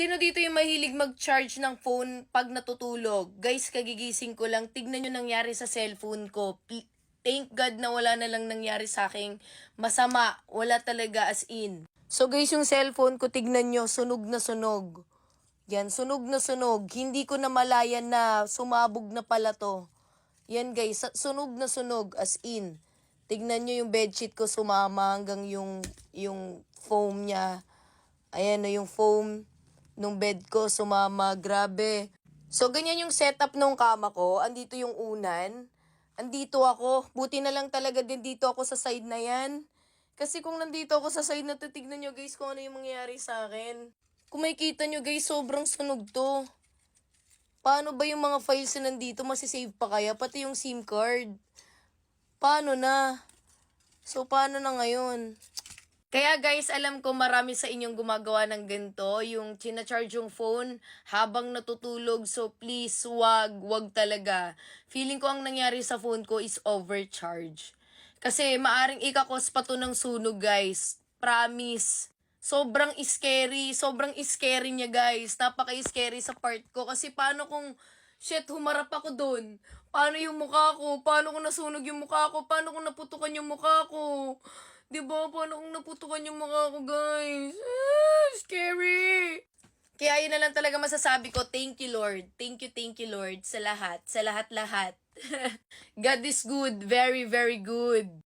Sino dito yung mahilig mag-charge ng phone pag natutulog? Guys, kagigising ko lang. Tignan nyo nangyari sa cellphone ko. Thank God na wala na lang nangyari sa akin masama. Wala talaga as in. So guys, yung cellphone ko, tignan nyo, sunog na sunog. Yan, sunog na sunog. Hindi ko na malayan na sumabog na pala to. Yan guys, sunog na sunog as in. Tignan nyo yung bedsheet ko sumama hanggang yung, yung foam niya. Ayan na yung foam nung bed ko sumama. Grabe. So, ganyan yung setup nung kama ko. Andito yung unan. Andito ako. Buti na lang talaga din dito ako sa side na yan. Kasi kung nandito ako sa side na to, tignan nyo guys kung ano yung mangyayari sa akin. Kung makikita nyo guys, sobrang sunog to. Paano ba yung mga files na nandito? Masisave pa kaya? Pati yung SIM card. Paano na? So, paano na ngayon? Kaya guys, alam ko marami sa inyong gumagawa ng ganito, yung charge yung phone habang natutulog. So please, wag, wag talaga. Feeling ko ang nangyari sa phone ko is overcharge. Kasi maaring ikakos pa to ng sunog guys. Promise. Sobrang scary. Sobrang scary niya guys. Napaka-scary sa part ko. Kasi paano kung Shit, humarap ako doon. Paano yung mukha ko? Paano kung nasunog yung mukha ko? Paano kung naputukan yung mukha ko? 'Di ba? Paano kung naputukan yung mukha ko, guys? Ah, scary! Kaya yun na lang talaga masasabi ko, thank you Lord. Thank you, thank you Lord sa lahat. Sa lahat-lahat. God is good. Very, very good.